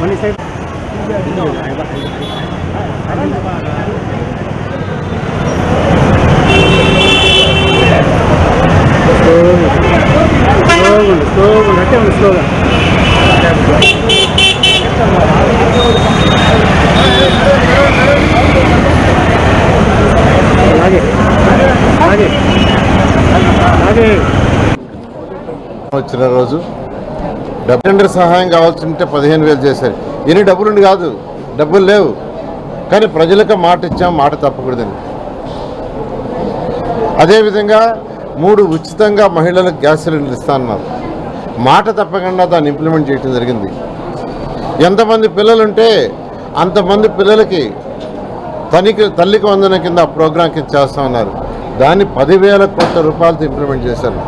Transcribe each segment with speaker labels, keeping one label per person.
Speaker 1: మన సైడ్ స్లోగా అంటే స్లోగా అలాగే అలాగే అలాగే
Speaker 2: వచ్చిన రోజు డబ్బు సహాయం కావాల్సి ఉంటే పదిహేను వేలు చేశారు. ఎన్ని డబ్బులుండి కాదు డబ్బులు లేవు. కానీ ప్రజలకు మాట ఇచ్చాం మాట తప్పకూడదని. అదేవిధంగా మూడు ఉచితంగా మహిళలకు గ్యాస్ సిలిండర్ ఇస్తానన్నారు. మాట తప్పకుండా దాన్ని ఇంప్లిమెంట్ చేయడం జరిగింది. ఎంతమంది పిల్లలుంటే అంతమంది పిల్లలకి తనికి తల్లికి వందన కింద ఆ ప్రోగ్రాం కింద చేస్తా ఉన్నారు దాన్ని పదివేల కోట్ల రూపాయలతో ఇంప్లిమెంట్ చేశారు.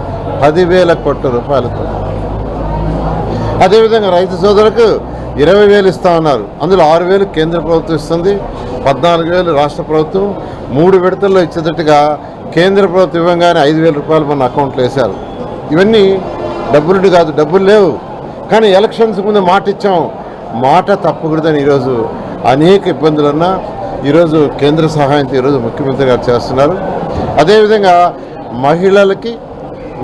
Speaker 2: పదివేల కోట్ల రూపాయలతో. అదేవిధంగా రైతు సోదరులకు ఇరవై వేలు ఇస్తా ఉన్నారు. అందులో ఆరు వేలు కేంద్ర ప్రభుత్వం ఇస్తుంది పద్నాలుగు వేలు రాష్ట్ర ప్రభుత్వం. మూడు విడతల్లో ఇచ్చేటట్టుగా కేంద్ర ప్రభుత్వం ఇవ్వగానే ఐదు వేల రూపాయలు మన అకౌంట్లో వేశారు. ఇవన్నీ డబ్బులు కాదు డబ్బులు లేవు. కానీ ఎలక్షన్స్ ముందు మాట ఇచ్చాం. మాట తప్పకూడదని ఈరోజు అనేక ఇబ్బందులున్నా ఈరోజు కేంద్ర సహాయంతో ఈరోజు ముఖ్యమంత్రి గారు చేస్తున్నారు. అదేవిధంగా మహిళలకి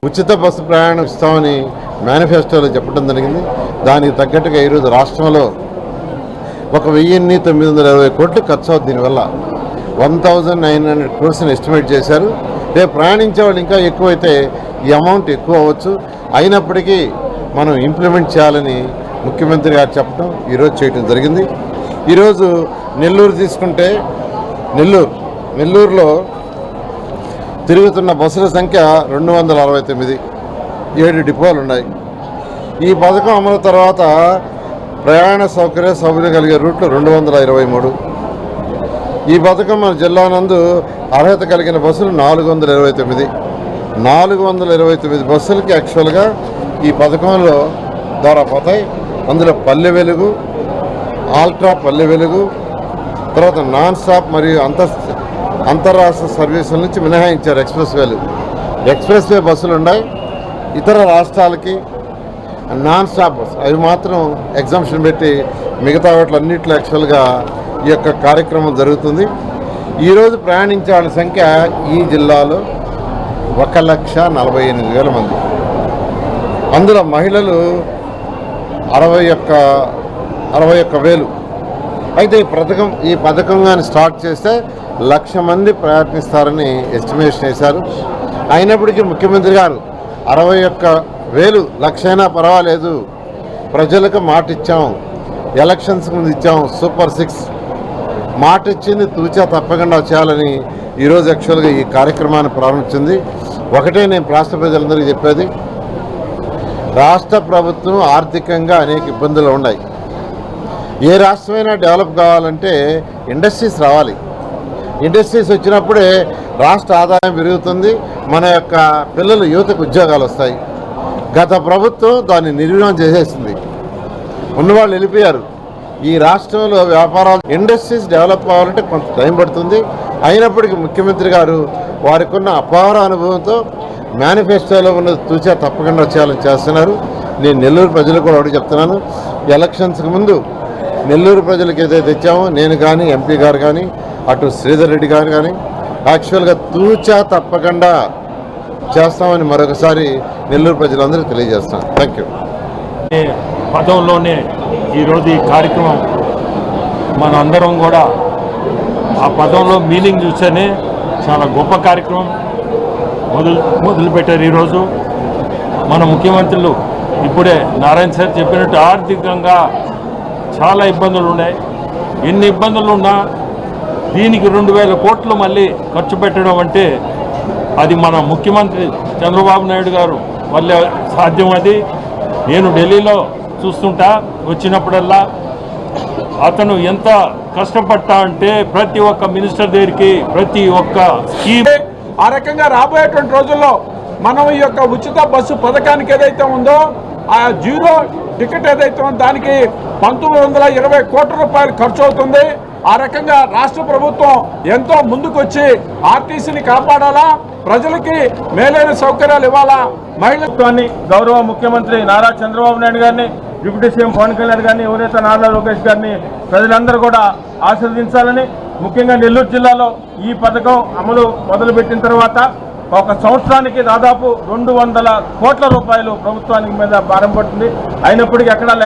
Speaker 2: ఉచిత బస్సు ప్రయాణం ఇస్తామని మేనిఫెస్టోలో చెప్పడం జరిగింది. దానికి తగ్గట్టుగా ఈరోజు రాష్ట్రంలో ఒక వెయ్యిన్ని తొమ్మిది వందల ఇరవై కోట్లు ఖర్చు అవుతుంది. దీనివల్ల వన్ థౌజండ్ నైన్ హండ్రెడ్ క్రోర్స్ని ఎస్టిమేట్ చేశారు. రేపు ప్రయాణించే వాళ్ళు ఇంకా ఎక్కువైతే ఈ అమౌంట్ ఎక్కువ అవ్వచ్చు. అయినప్పటికీ మనం ఇంప్లిమెంట్ చేయాలని ముఖ్యమంత్రి గారు చెప్పడం ఈరోజు చేయటం జరిగింది. ఈరోజు నెల్లూరు తీసుకుంటే నెల్లూరు నెల్లూరులో తిరుగుతున్న బస్సుల సంఖ్య రెండు వందల అరవై తొమ్మిది. ఏడు డిపోలు ఉన్నాయి. ఈ పథకం అమలు తర్వాత ప్రయాణ సౌకర్య సౌకర్యం కలిగే రూట్లు రెండు వందల ఇరవై మూడు. ఈ పథకం మన జిల్లా నందు అర్హత కలిగిన బస్సులు నాలుగు వందల ఇరవై తొమ్మిది. నాలుగు వందల ఇరవై తొమ్మిది బస్సులకి యాక్చువల్గా ఈ పథకంలో ద్వారా పోతాయి. అందులో పల్లె వెలుగు ఆల్ట్రా పల్లె వెలుగు తర్వాత నాన్ స్టాప్ మరియు అంతర్ అంతర్రాష్ట్ర సర్వీసుల నుంచి మినహాయించారు ఎక్స్ప్రెస్ వేలు. ఎక్స్ప్రెస్ వే బస్సులు ఉన్నాయి. ఇతర రాష్ట్రాలకి నాన్ స్టాప్ అవి మాత్రం ఎగ్జామ్షన్ పెట్టి మిగతా వాటిలన్నింటిలో యాక్చువల్గా ఈ యొక్క కార్యక్రమం జరుగుతుంది. ఈరోజు ప్రయాణించే వాళ్ళ సంఖ్య ఈ జిల్లాలో ఒక లక్ష నలభై ఎనిమిది వేల మంది. అందులో మహిళలు అరవై ఒక్క అరవై ఒక్క వేలు. అయితే ఈ పథకం ఈ పథకం కానీ స్టార్ట్ చేస్తే లక్ష మంది ప్రయత్నిస్తారని ఎస్టిమేషన్ వేశారు. అయినప్పటికీ ముఖ్యమంత్రి గారు అరవై ఒక్క వేలు లక్షైనా పర్వాలేదు. ప్రజలకు మాట ఇచ్చాం ఎలక్షన్స్ ముందు ఇచ్చాం సూపర్ సిక్స్. మాట ఇచ్చింది తూచా తప్పకుండా చేయాలని ఈరోజు యాక్చువల్గా ఈ కార్యక్రమాన్ని ప్రారంభించింది. ఒకటే నేను రాష్ట్ర ప్రజలందరికీ చెప్పేది. రాష్ట్ర ప్రభుత్వం ఆర్థికంగా అనేక ఇబ్బందులు ఉన్నాయి. ఏ రాష్ట్రమైనా డెవలప్ కావాలంటే ఇండస్ట్రీస్ రావాలి. ఇండస్ట్రీస్ వచ్చినప్పుడే రాష్ట్ర ఆదాయం పెరుగుతుంది. మన యొక్క పిల్లలు యువతకు ఉద్యోగాలు వస్తాయి. గత ప్రభుత్వం దాన్ని నిర్వీణం చేసేసింది. ఉన్నవాళ్ళు వెళ్ళిపోయారు. ఈ రాష్ట్రంలో వ్యాపారాలు ఇండస్ట్రీస్ డెవలప్ అవ్వాలంటే కొంత టైం పడుతుంది. అయినప్పటికీ ముఖ్యమంత్రి గారు వారికి ఉన్న అపార అనుభవంతో మేనిఫెస్టోలో ఉన్న తూచా తప్పకుండా చేయాలని చేస్తున్నారు. నేను నెల్లూరు ప్రజలు కూడా ఒకటి చెప్తున్నాను. ఎలక్షన్స్కి ముందు నెల్లూరు ప్రజలకు ఏదైతే ఇచ్చామో నేను కానీ ఎంపీ గారు కానీ అటు శ్రీధర్ రెడ్డి గారు కానీ యాక్చువల్గా తూచా తప్పకుండా చేస్తామని మరొకసారి నెల్లూరు ప్రజలందరికీ తెలియజేస్తాను థ్యాంక్ యూ
Speaker 3: పదంలోనే ఈరోజు ఈ కార్యక్రమం మన అందరం కూడా ఆ పదంలో మీనింగ్ చూస్తేనే చాలా గొప్ప కార్యక్రమం మొదలు మొదలుపెట్టారు ఈరోజు. మన ముఖ్యమంత్రులు ఇప్పుడే నారాయణ సార్ చెప్పినట్టు ఆర్థికంగా చాలా ఇబ్బందులు ఉన్నాయి. ఎన్ని ఇబ్బందులు ఉన్నా దీనికి రెండు వేల కోట్లు మళ్ళీ ఖర్చు పెట్టడం అంటే అది మన ముఖ్యమంత్రి చంద్రబాబు నాయుడు గారు మళ్ళీ సాధ్యం అది. నేను ఢిల్లీలో చూస్తుంటా వచ్చినప్పుడల్లా అతను ఎంత కష్టపడ్డా అంటే ప్రతి ఒక్క మినిస్టర్ దగ్గరికి ప్రతి ఒక్క స్కీమ్
Speaker 4: ఆ రకంగా రాబోయేటువంటి రోజుల్లో మనం ఈ యొక్క ఉచిత బస్సు పథకానికి ఏదైతే ఉందో ఆ జీరో టికెట్ ఏదైతే ఉందో దానికి పంతొమ్మిది వందల ఇరవై కోట్ల రూపాయలు ఖర్చు అవుతుంది. ఆ రకంగా రాష్ట్ర ప్రభుత్వం ఎంతో ముందుకొచ్చి ఆర్టీసీని కాపాడాలా? ప్రజలకి మేలైన సౌకర్యాలు ఇవ్వాలా? మహిళత్వాన్ని గౌరవ ముఖ్యమంత్రి నారా చంద్రబాబు నాయుడు గారిని
Speaker 5: డిప్యూటీ సీఎం పవన్ కళ్యాణ్ గారిని యువనేత నారా లోకేష్ గారిని ప్రజలందరూ కూడా ఆశీర్వదించాలని ముఖ్యంగా నెల్లూరు జిల్లాలో ఈ పథకం అమలు మొదలుపెట్టిన తర్వాత ఒక సంవత్సరానికి దాదాపు రెండు వందల కోట్ల రూపాయలు ప్రభుత్వానికి మీద భారం పడుతుంది. అయినప్పటికీ ఎక్కడా